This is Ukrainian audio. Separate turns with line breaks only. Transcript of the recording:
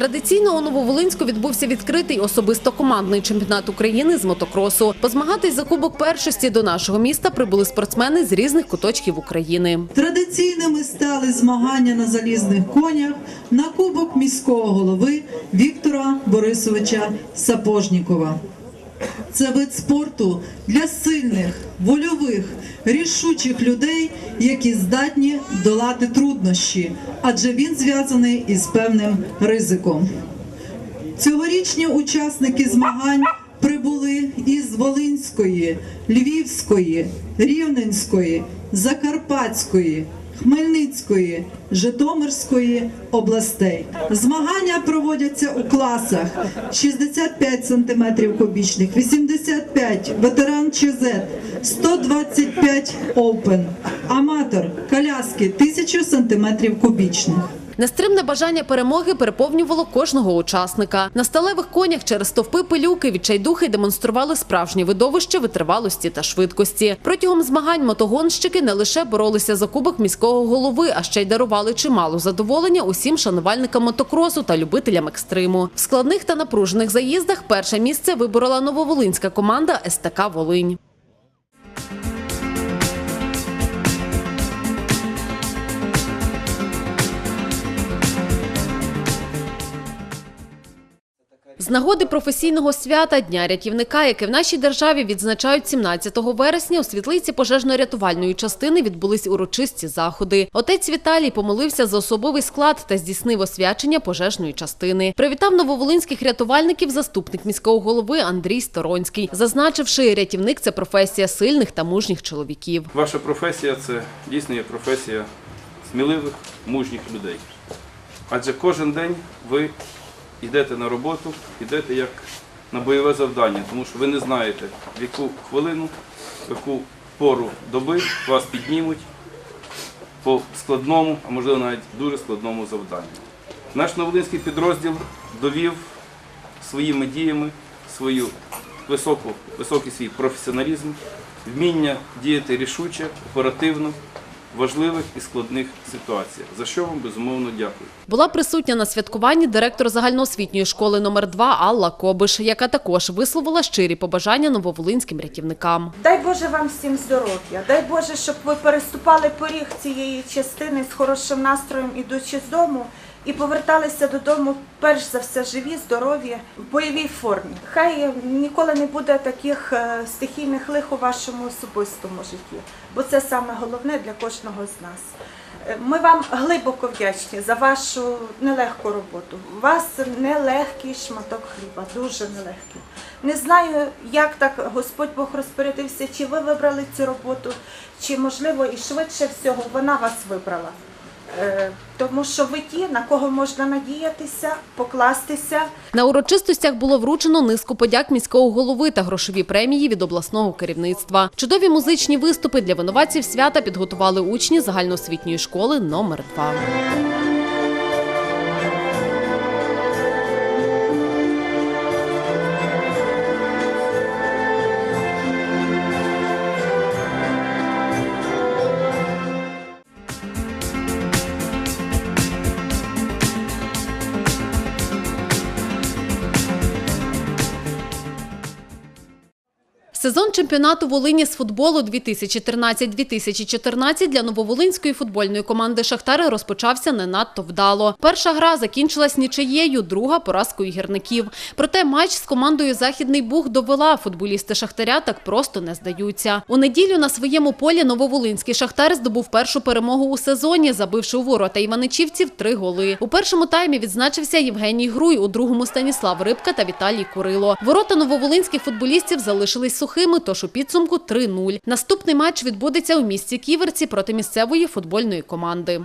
Традиційно у Нововолинську відбувся відкритий особисто командний чемпіонат України з мотокросу. Позмагатись за кубок першості до нашого міста прибули спортсмени з різних куточків України.
Традиційними стали змагання на залізних конях на кубок міського голови Віктора Борисовича Сапожнікова. Це вид спорту для сильних, вольових, рішучих людей, які здатні долати труднощі, адже він зв'язаний із певним ризиком. Цьогорічні учасники змагань прибули із Волинської, Львівської, Рівненської, Закарпатської, Хмельницької, Житомирської областей. Змагання проводяться у класах 65 см кубічних, 85 ветеран ЧЗ, 125 опен, аматор, коляски 1000 см кубічних.
Нестримне бажання перемоги переповнювало кожного учасника. На сталевих конях через стовпи пилюки відчайдухи демонстрували справжнє видовище витривалості та швидкості. Протягом змагань мотогонщики не лише боролися за кубок міського голови, а ще й дарували чимало задоволення усім шанувальникам мотокросу та любителям екстриму. В складних та напружених заїздах перше місце виборола нововолинська команда СТК Волинь. З нагоди професійного свята Дня рятівника, яке в нашій державі відзначають 17 вересня, у світлиці пожежно-рятувальної частини відбулись урочисті заходи. Отець Віталій помолився за особовий склад та здійснив освячення пожежної частини. Привітав нововолинських рятувальників заступник міського голови Андрій Сторонський, зазначивши, рятівник це професія сильних та мужніх чоловіків.
Ваша професія це дійсно є професія сміливих, мужніх людей. Адже кожен день ви йдете на роботу, йдете як на бойове завдання, тому що ви не знаєте, в яку хвилину, в яку пору доби вас піднімуть по складному, а можливо навіть дуже складному завданню. Наш Новолинський підрозділ довів своїми діями свою високу, високий свій професіоналізм, вміння діяти рішуче, оперативно, важливих і складних ситуаціях. За що вам безумовно дякую.
Була присутня на святкуванні директор загальноосвітньої школи номер 2 Алла Кобиш, яка також висловила щирі побажання нововолинським рятівникам.
Дай Боже вам всім здоров'я. Дай Боже, щоб ви переступали поріг цієї частини з хорошим настроєм, ідучи з дому, і поверталися додому перш за все живі, здорові, в бойовій формі. Хай ніколи не буде таких е, стихійних лих у вашому особистому житті, бо це саме головне для кожного з нас. Е, Ми вам глибоко вдячні за вашу нелегку роботу. У вас нелегкий шматок хліба, дуже нелегкий. Не знаю, як так Господь Бог розпорядився, чи ви вибрали цю роботу, чи можливо і швидше всього вона вас вибрала. Е, Тому що ви ті, на кого можна надіятися, покластися.
На урочистостях було вручено низку подяк міського голови та грошові премії від обласного керівництва. Чудові музичні виступи для винуватців свята підготували учні загальноосвітньої школи номер 2 Сезон чемпіонату Волині з футболу 2013-2014 для нововолинської футбольної команди «Шахтари» розпочався не надто вдало. Перша гра закінчилась нічиєю, друга – поразкою гірників. Проте матч з командою «Західний Буг» довела. Футболісти «Шахтаря» так просто не здаються. У неділю на своєму полі нововолинський «Шахтар» здобув першу перемогу у сезоні, забивши у ворота іваничівців три голи. У першому таймі відзначився Євгеній Груй, у другому – Станіслав Рибка та Віталій Курило. Ворота нововолинських футболістів залишились сухими, тож у підсумку 3-0. Наступний матч відбудеться у місті Ківерці проти місцевої футбольної команди.